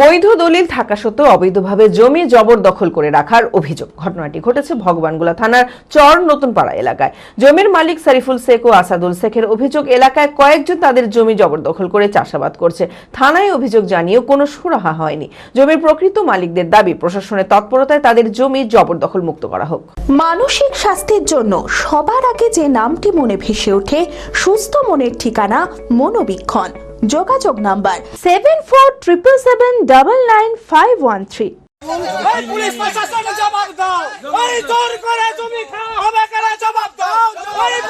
বৈধ দলিল থাকা সত্ত্বেও অবৈধভাবে জমি জবরদখল করে রাখার অভিযোগ। ঘটনাটি ঘটেছে ভগবানগোলা থানার চর নতুনপাড়া এলাকায়। জমির মালিক সারিফুল শেখ ও আসাদুল শেখের অভিযোগ, এলাকায় কয়েকজন তাদের জমি জবরদখল করে চাষাবাদ করছে। থানায় অভিযোগ জানিয়েও কোনো সুরাহা হয়নি। জমির প্রকৃত মালিকদের দাবি, প্রশাসনের তৎপরতায় তাদের জমি জবরদখল মুক্ত করা হোক। মানসিক স্বাস্থ্যের জন্য সবার আগে যে নামটি মনে ভেসে ওঠে, সুস্থ মনের ঠিকানা মনোবীক্ষণ। যোগাযোগ number seven four triple seven double nine five one three. জবাব দাও। জবাব দাও।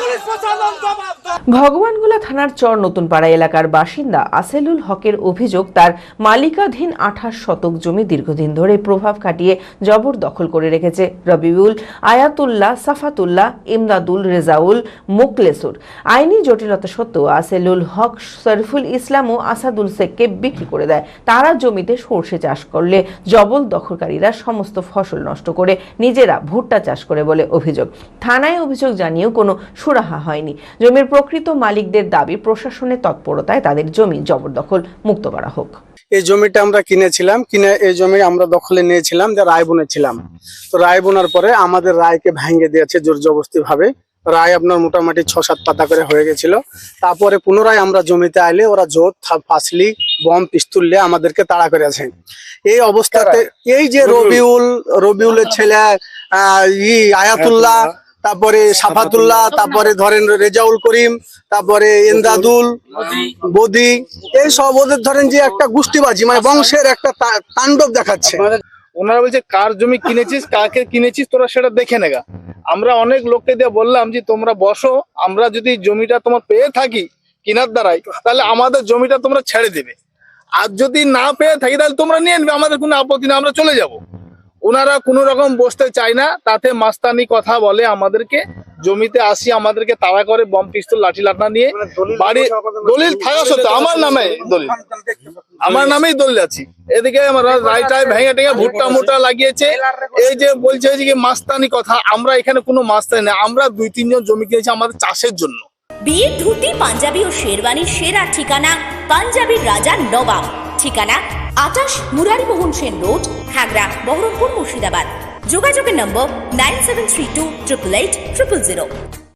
পুলিশ প্রশাসন জবাব ভগবানগোলা থানার চর নতুনপাড়া এলাকার বাসিন্দা আসেলুল হকের অভিযোগ, তার মালিকাধীন আঠাশ শতক জমি দীর্ঘদিন ধরে প্রভাব খাটিয়ে জবরদখল করে রেখেছে রবিউল, আয়াতুল্লাহ, সাফাতুল্লাহ, ইমদাদুল, রেজাউল, মুকলেসুর। আইনি জটিলতা সত্ত্বেও আসেলুল হক শরীফুল ইসলাম ও আসাদুল শেখকে বিক্রি করে দেয়। তারা জমিতে সর্ষে চাষ করলে জবল দখলকারীরা সমস্ত ফসল নষ্ট করে নিজেরা ভুট্টা চাষ করে বলে অভিযোগ। থানায় অভিযোগ জানিয়েও কোনো সুরাহা হয়নি। জমির প্রকৃত মালিকদের দাবি প্রশাসনের তৎপরতায় তাদের জমি জবরদখল মুক্ত করা হোক। এই জমিটা আমরা কিনেছিলাম কিনে এই জমি আমরা দখলে নিয়েছিলাম যে রায় বুনেছিলাম। তো রায় বোনার পরে আমাদের রায়কে ভেঙে দিয়েছে জোর জবস্তি ভাবে রায় আপনার মোটামুটি ছ সাত পাতা করে হয়ে গেছিল। তারপরে পুনরায় আমরা জমিতে আইলে ওরা জোর ফাসলি বম পিস্তুল নিয়ে আমাদেরকে তাড়া করেছে। এই অবস্থাতে এই যে রবিউল। রবিউলের ছেলে আহ, ই আয়াতুল্লাহ। তারপরে সাফাতুল্লাহ তারপরে ধরেন রেজাউল করিম তারপরে ইন্দাদুল বদি। এই সব ওদের ধরেন যে একটা গুষ্টিবাজি মানে বংশের একটা তাণ্ডব দেখাচ্ছে। ওনারা বলছে কার জমি কিনেছিস কাকে কিনেছিস তোরা সেটা দেখে নেগা আমরা অনেক লোককে দিয়ে বললাম যে তোমরা বসো আমরা যদি জমিটা তোমার পেয়ে থাকি কিনার দ্বারাই তাহলে আমাদের জমিটা তোমরা ছেড়ে দেবে। আর যদি না পেয়ে থাকি তাহলে তোমরা নিয়ে নেবে আমাদের কোনো আপত্তি না আমরা চলে যাব। ওনারা কোনো রকম বসতে চায় না তাতে মাস্তানি কথা বলে আমাদেরকে। জমিতে আসি আমাদেরকে তাড়া করে বম পিস্তল লাঠি লাঠা নিয়ে বাড়ি দলিল থাকা সত্ত্বেও আমার নামে দলিল। আমার নামেই দলিল আছি। এদিকে আমার রায়টায় ভেঙে টেঙে ভুট্টা মুটা লাগিয়েছে। এই যে বলছে যে কি মাস্তানি কথা আমরা এখানে কোনো মাস্তানি না আমরা দুই তিনজন জমি কিনেছি আমাদের চাষের জন্য। বিয়ের ধুতি পাঞ্জাবি ও শেরওয়ানির সেরা ঠিকানা পাঞ্জাবির রাজা নবাব। ঠিকানা আটাশ মুরারিমোহন সেন রোড হ্যাগড়া বহরমপুর মুর্শিদাবাদ। যোগাযোগের নম্বর nine seven three two triple eight triple zero.